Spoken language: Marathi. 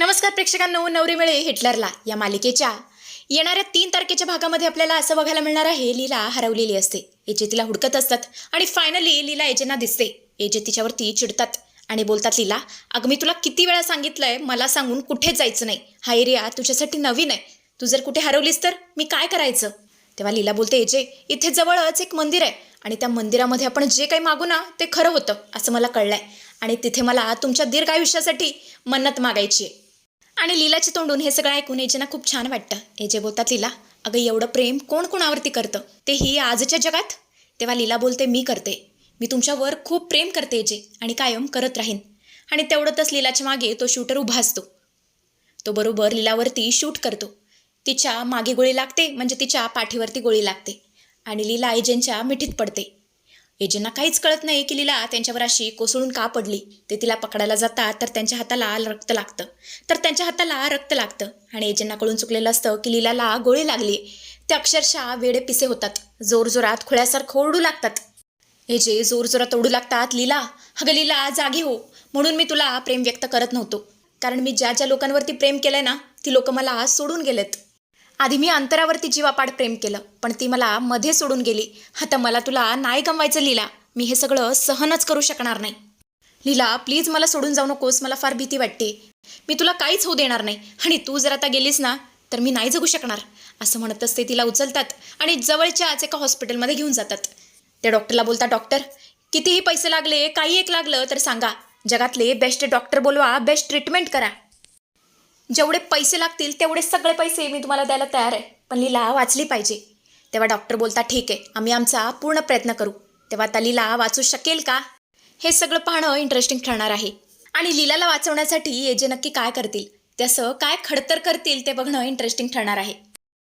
नमस्कार प्रेक्षकांनो नवरी मिळे हिटलरला या मालिकेच्या येणाऱ्या तीन तारखेच्या भागामध्ये आपल्याला असं बघायला मिळणार आहे लीला हरवलेली असते. एजे तिला हुडकत असतात आणि फायनली लीला एजेंना दिसते. एजे तिच्यावरती चिडतात आणि बोलतात लीला अगं मी तुला किती वेळा सांगितलंय मला सांगून कुठे जायचं नाही. हा एरिया तुझ्यासाठी नवीन आहे. तू जर कुठे हरवलीस तर मी काय करायचं? तेव्हा लीला बोलते एजे इथे जवळच एक मंदिर आहे आणि त्या मंदिरामध्ये आपण जे काही मागू ना ते खरं होतं असं मला कळलंय. आणि तिथे मला तुमच्या दीर्घ आयुष्यासाठी मन्नत मागायची आहे. आणि लीलाचे तोंडून हे सगळं ऐकून एजेना खूप छान वाटतं. एजे बोलतात लीला अगं एवढं प्रेम कोण कोणावरती करतं? तेही आजच्या जगात? तेव्हा लीला बोलते मी करते. मी तुमच्यावर खूप प्रेम करते एजे आणि कायम करत राहीन. आणि तेवढंतच लीलाच्या मागे तो शूटर उभा असतो. तो बरोबर लीलावरती शूट करतो. तिच्यामागे गोळी लागते म्हणजे तिच्या पाठीवरती गोळी लागते. आणि लीला एजेंच्या मिठीत पडते. एजेंना काहीच कळत नाही की लीला त्यांच्यावर अशी कोसळून का पडली? ते तिला पकडायला जातात तर त्यांच्या हाताला रक्त लागतं. तर त्यांच्या हाताला रक्त लागतं. आणि एजेंना कळून चुकलेलं असतं की लीलाला गोळी लागली ते अक्षरशः वेडे पिसे होतात. जोरजोरात खुळ्यासारखं ओरडू लागतात. एजे जोरजोरात ओढू लागतात लीला अगं लिला जागी हो. म्हणून मी तुला प्रेम व्यक्त करत नव्हतो. कारण मी ज्या ज्या लोकांवरती प्रेम केलंय ना ती लोकं मला सोडून गेलेत. आधी मी अंतरावरती जीवापाड प्रेम केलं पण ती मला मध्ये सोडून गेली. आता मला तुला नाही गमवायचं लीला. मी हे सगळं सहनच करू शकणार नाही. लीला प्लीज मला सोडून जाऊ नकोस. मला फार भीती वाटते. मी तुला काहीच होऊ देणार नाही. आणि तू जर आता गेलीस ना तर मी नाही जगू शकणार. असं म्हणतच ते तिला उचलतात आणि जवळच्याच एका हॉस्पिटलमध्ये घेऊन जातात. त्या डॉक्टरला बोलता डॉक्टर कितीही पैसे लागले काही एक लागलं तर सांगा. जगातले बेस्ट डॉक्टर बोलवा बेस्ट ट्रीटमेंट करा. जेवढे पैसे लागतील तेवढे सगळे पैसे मी तुम्हाला द्यायला तयार आहे. पण लीला वाचली पाहिजे. तेव्हा डॉक्टर बोलता ठीक आहे आम्ही आमचा पूर्ण प्रयत्न करू. तेव्हा आता लीला वाचू शकेल का? हे सगळं पाहणं इंटरेस्टिंग ठरणार आहे. आणि लीलाला वाचवण्यासाठी एजे नक्की काय करतील त्याचं काय खडतर करतील ते बघणं इंटरेस्टिंग ठरणार आहे.